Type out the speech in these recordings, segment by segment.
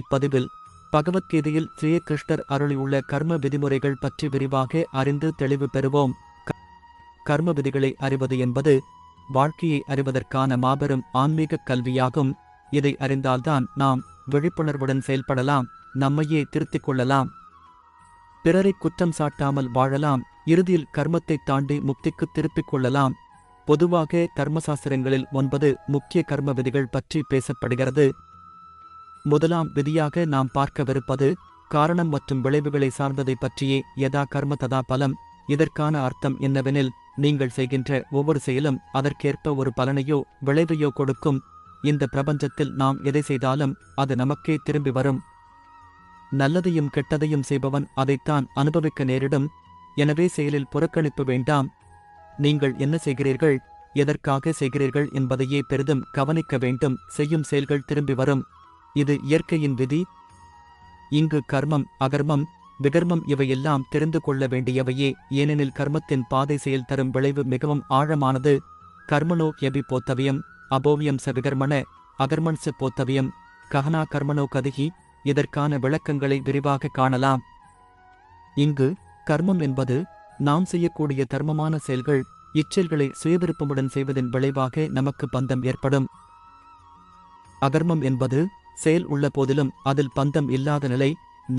இப்பதிவில் பகவத்கீதையில் ஸ்ரீகிருஷ்ணர் அருளியுள்ள கர்ம விதிமுறைகள் பற்றி விரிவாக அறிந்து தெளிவு பெறுவோம். கர்ம விதிகளை அறிவது என்பது வாழ்க்கையை அறிவதற்கான மாபெரும் ஆன்மீக கல்வியாகும். இதை அறிந்தால்தான் நாம் விழிப்புணர்வுடன் செயல்படலாம் நம்மையே திருத்திக் கொள்ளலாம். பிறரை குற்றம் சாட்டாமல் வாழலாம் இறுதியில் கர்மத்தை தாண்டி முக்திக்கு திருப்பிக் கொள்ளலாம். பொதுவாக கர்மசாஸ்திரங்களில் ஒன்பது முக்கிய கர்ம விதிகள் பற்றி பேசப்படுகிறது. முதலாம் விதியாக நாம் பார்க்கவிருப்பது காரணம் மற்றும் விளைவுகளை சார்ந்ததை பற்றியே யதா கர்ம ததா பலம். இதற்கான அர்த்தம் என்னவெனில் நீங்கள் செய்கின்ற ஒவ்வொரு செயலும் அதற்கேற்ப ஒரு பலனையோ விளைவையோ கொடுக்கும். இந்த பிரபஞ்சத்தில் நாம் எதை செய்தாலும் அது நமக்கே திரும்பி வரும். நல்லதையும் கெட்டதையும் செய்பவன் அதைத்தான் அனுபவிக்க நேரிடும். எனவே செயலில் புறக்கணிப்பு வேண்டாம். நீங்கள் என்ன செய்கிறீர்கள் எதற்காக செய்கிறீர்கள் என்பதையே பெரிதும் கவனிக்க வேண்டும். செய்யும் செயல்கள் திரும்பி வரும். இது இயற்கையின் விதி. இங்கு கர்மம் அகர்மம் விகர்மம் இவையெல்லாம் தெரிந்து கொள்ள வேண்டியவையே. ஏனெனில் கர்மத்தின் பாதை செயல் தரும் விளைவு மிகவும் ஆழமானது. கர்மனோ எபி போத்தவியம் அபோவியம் ச விகர்மண அகர்மன் ச போத்தவியம் கஹனா கர்மனோ கதுகி இதற்கான விளக்கங்களை விரிவாக காணலாம். இங்கு கர்மம் என்பது நாம் செய்யக்கூடிய தர்மமான செயல்கள் இச்செயல்களை சுயவிருப்பமுடன் செய்வதன் விளைவாக நமக்கு பந்தம் ஏற்படும். அகர்மம் என்பது செயல் உள்ள போதிலும் அதில் பந்தம் இல்லாத நிலை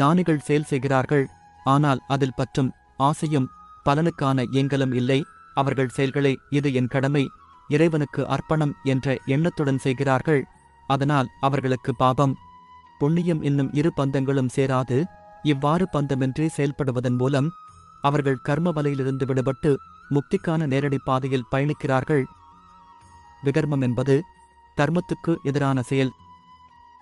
ஞானிகள் செயல் செய்கிறார்கள். ஆனால் அதில் பற்றும் ஆசையும் பலனுக்கான ஏங்கலும் இல்லை. அவர்கள் செயல்களை இது என் கடமை. இறைவனுக்கு அர்ப்பணம் என்ற எண்ணத்துடன் செய்கிறார்கள். அதனால் அவர்களுக்கு பாபம். புண்ணியம் என்னும் இரு பந்தங்களும் சேராது. இவ்வாறு பந்தமின்றி செயல்படுவதன் மூலம் அவர்கள் கர்ம வலையிலிருந்து விடுபட்டு முக்திக்கான நேரடி பாதையில் பயணிக்கிறார்கள். விகர்மம் என்பது தர்மத்துக்கு எதிரான செயல்.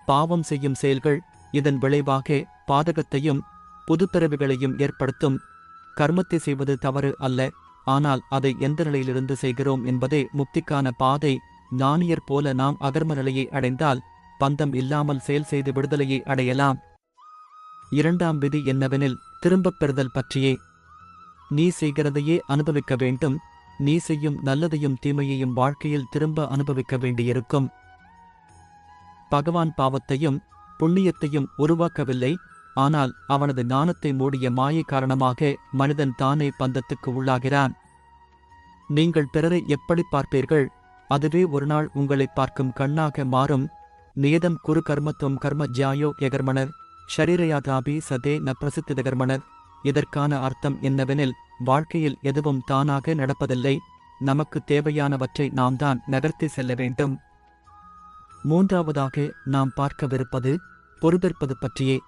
பாவம் செய்யும் செயல்கள் இதன் விளைவாக பாதகத்தையும் புதுப்பிறவிகளையும் ஏற்படுத்தும். கர்மத்தை செய்வது தவறு அல்ல. ஆனால் அதை எந்த நிலையிலிருந்து செய்கிறோம் என்பதே முக்திக்கான பாதை. ஞானியர் போல நாம் அகர்ம நிலையை அடைந்தால் பந்தம் இல்லாமல் செயல் செய்து விடுதலையை அடையலாம். இரண்டாம் விதி என்னவெனில் திரும்பப் பெறுதல் பற்றியே. நீ செய்கிறதையே அனுபவிக்க வேண்டும். நீ செய்யும் நல்லதையும் தீமையையும் வாழ்க்கையில் திரும்ப அனுபவிக்க வேண்டியிருக்கும். பகவான் பாவத்தையும் புண்ணியத்தையும் உருவாக்கவில்லை. ஆனால் அவனது ஞானத்தை மூடிய மாயை காரணமாக மனிதன் தானே பந்தத்துக்கு உள்ளாகிறான். நீங்கள் பிறரை எப்படி பார்ப்பீர்கள்? அதுவே ஒருநாள் உங்களை பார்க்கும் கண்ணாக மாறும். நியதம் குரு கர்மத்துவம் கர்ம ஜாயோ எகர்மணர் ஷரீரயாதாபி சதே ந பிரசித்திதகர்மணர் இதற்கான அர்த்தம் என்னவெனில் வாழ்க்கையில் எதுவும் தானாக நடப்பதில்லை. நமக்கு தேவையானவற்றை நாம் தான் நகர்த்தி செல்ல வேண்டும். மூன்றாவதாக நாம் பார்க்கவிருப்பது பொறுப்பேற்பது பற்றியே.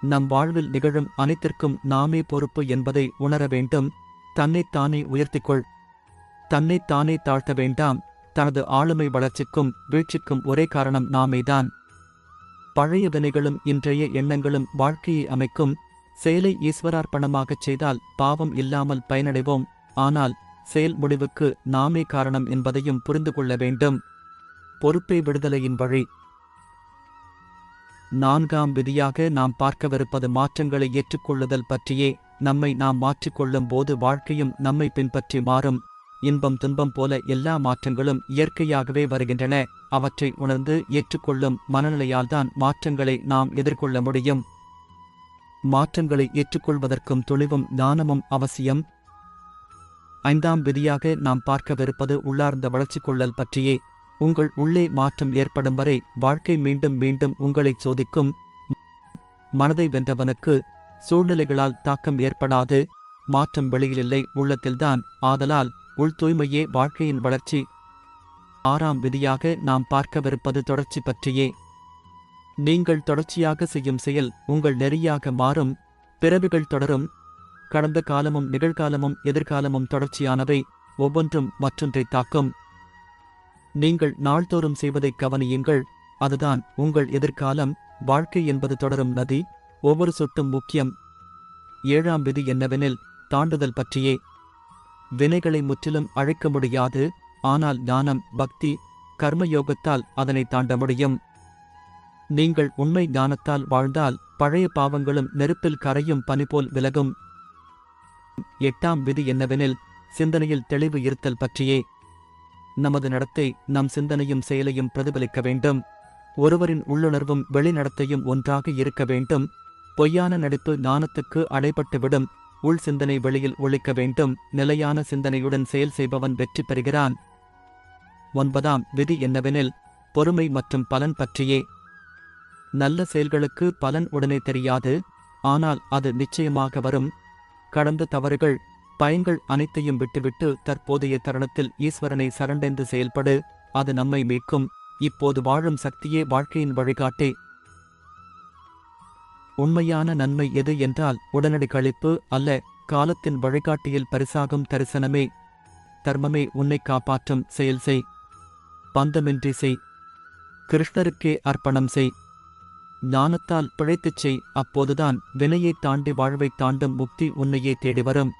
நம் வாழ்வில் நிகழும் அனைத்திற்கும் நாமே பொறுப்பு என்பதை உணர வேண்டும். தன்னைத்தானே உயர்த்திக்கொள். தன்னைத்தானே தாழ்த்த வேண்டாம். தனது ஆளுமை வளர்ச்சிக்கும் வீழ்ச்சிக்கும் ஒரே காரணம் நாமேதான். பழைய வினைகளும் இன்றைய எண்ணங்களும் வாழ்க்கையை அமைக்கும். செயலை ஈஸ்வரார்ப்பணமாகச் செய்தால் பாவம் இல்லாமல் பயனடைவோம். ஆனால் செயல் முடிவுக்கு நாமே காரணம் என்பதையும் புரிந்து கொள்ள வேண்டும். பொறுப்பே விடுதலையின் வழி. நான்காம் விதியாக நாம் பார்க்கவிருப்பது மாற்றங்களை ஏற்றுக்கொள்ளுதல் பற்றியே நம்மை நாம் மாற்றிக்கொள்ளும் போது வாழ்க்கையும் நம்மை பின்பற்றி மாறும். இன்பம் துன்பம் போல எல்லா மாற்றங்களும் இயற்கையாகவே வருகின்றன. அவற்றை உணர்ந்து ஏற்றுக்கொள்ளும் மனநிலையால்தான் மாற்றங்களை நாம் எதிர்கொள்ள முடியும். மாற்றங்களை ஏற்றுக்கொள்வதற்கும் துணிவும் ஞானமும் அவசியம். ஐந்தாம் விதியாக நாம் பார்க்கவிருப்பது உள்ளார்ந்த வளர்ச்சி கொள்ளல் பற்றியே உங்கள் உள்ளே மாற்றம் ஏற்படும் வரை வாழ்க்கை மீண்டும் மீண்டும் உங்களை சோதிக்கும் மனதை வென்றவனுக்கு சூழ்நிலைகளால் தாக்கம் ஏற்படாது. மாற்றம் வெளியிலில்லை உள்ளத்தில்தான். ஆதலால் உள் தூய்மையே வாழ்க்கையின் வளர்ச்சி. ஆறாம் விதியாக நாம் பார்க்கவிருப்பது தொடர்ச்சி பற்றியே. நீங்கள் தொடர்ச்சியாக செய்யும் செயல் உங்கள் நெறியாக மாறும் பிறவிகள் தொடரும். கடந்த காலமும் நிகழ்காலமும் எதிர்காலமும் தொடர்ச்சியானவை ஒவ்வொன்றும் மற்றொன்றை தாக்கும். நீங்கள் நாள்தோறும் செய்வதை கவனியுங்கள். அதுதான் உங்கள் எதிர்காலம். வாழ்க்கை என்பது தொடரும் நதி. ஒவ்வொரு சொட்டும் முக்கியம். ஏழாம் விதி என்னவெனில் தாண்டுதல் பற்றியே. வினைகளை முற்றிலும் அழைக்க முடியாது. ஆனால் ஞானம் பக்தி கர்மயோகத்தால் அதனை தாண்ட முடியும். நீங்கள் உண்மை ஞானத்தால் வாழ்ந்தால் பழைய பாவங்களும் நெருப்பில் கரையும் பனி போல் விலகும். எட்டாம் விதி என்னவெனில் சிந்தனையில் தெளிவு இருத்தல் பற்றியே. நமது நடத்தை நம் சிந்தனையும் செயலையும் பிரதிபலிக்க வேண்டும். ஒருவரின் உள்ளுணர்வும் வெளிநடத்தையும் ஒன்றாக இருக்க வேண்டும். பொய்யான நடிப்பு ஞானத்துக்கு அடைபட்டுவிடும். உள் சிந்தனை வெளியில் ஒழிக்க வேண்டும். நிலையான சிந்தனையுடன் செயல் செய்பவன் வெற்றி பெறுகிறான். ஒன்பதாம் விதி என்னவெனில் பொறுமை மற்றும் பலன் பற்றியே. நல்ல செயல்களுக்கு பலன் உடனே தெரியாது. ஆனால் அது நிச்சயமாக வரும். கடந்த தவறுகள் பயன்கள் அனைத்தையும் விட்டுவிட்டு தற்போதைய தருணத்தில் ஈஸ்வரனை சரண்டென்று செயல்படு. அது நம்மை மீட்கும். இப்போது வாழும் சக்தியே வாழ்க்கையின் வழிகாட்டே. உண்மையான நன்மை எது என்றால் உடனடி கழிப்பு அல்ல. காலத்தின் வழிகாட்டியில் பரிசாகும் தரிசனமே. தர்மமே உன்னை காப்பாற்றும். செயல் செய். பந்தமின்றி செய். கிருஷ்ணருக்கே அர்ப்பணம் செய். ஞானத்தால் பிழைத்துச் செய். அப்போதுதான் வினையைத் தாண்டி வாழ்வைத் தாண்டும் முக்தி உன்னையே தேடி வரும்.